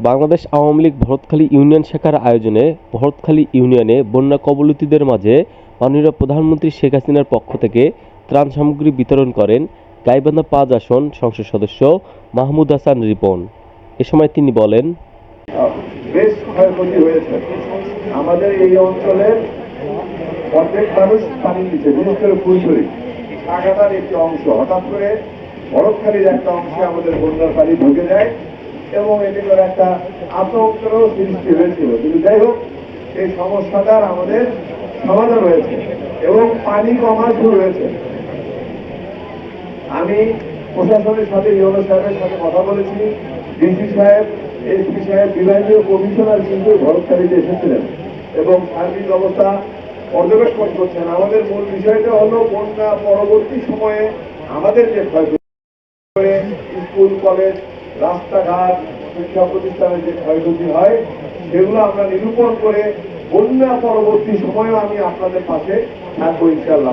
Bangladesh Awami League Bharatkhali union শাখার আয়োজনে ভরতখালী ইউনিয়নে বন্যা কবলিতদের মাঝে মাননীয় প্রধানমন্ত্রী শেখ হাসিনার পক্ষ থেকে ত্রাণ সামগ্রী বিতরণ করেন গাইবান্ধা পাঁচ আসন সংসদ সদস্য মাহমুদ হাসান রিপন। এ সময় তিনি বলেন, বেশ ক্ষয়ক্ষতি হয়েছে। আমাদের এই অঞ্চলের অর্ধেক মানুষ বিশেষ করে ফুলছড়ি। একটি অংশ। হঠাৎ করে বরফখালির একটা অংশে আমাদের বন্যার পানি ঢুকে যায়। এবং এটি করে একটা আতঙ্কেরও সৃষ্টি হয়েছিল। কিন্তু যাই হোক, এই সমস্যাটার আমাদের সমাধান হয়েছে এবং পানি কমা শুরু হয়েছে। আমি প্রশাসনের সাথে ইউনো সাহেবের সাথে কথা বলেছি। ডিসি সাহেব, এসপি সাহেব, বিভাগীয় কমিশনার কিন্তু ভরতকারীতে এসেছিলেন এবং সার্বিক অবস্থা পর্যবেক্ষণ করছেন। আমাদের মূল বিষয়টা হলো, বন্যা পরবর্তী সময়ে আমাদের যে ক্ষয়ক্ষতি স্কুল, কলেজ রাস্তাঘাট, শিক্ষা প্রতিষ্ঠানের যে ক্ষয়ক্ষতি হয়, সেগুলো আমরা নিরূপণ করে বন্যা পরবর্তী সময়েও আমি আপনাদের পাশে থাকব ইনশাল্লাহ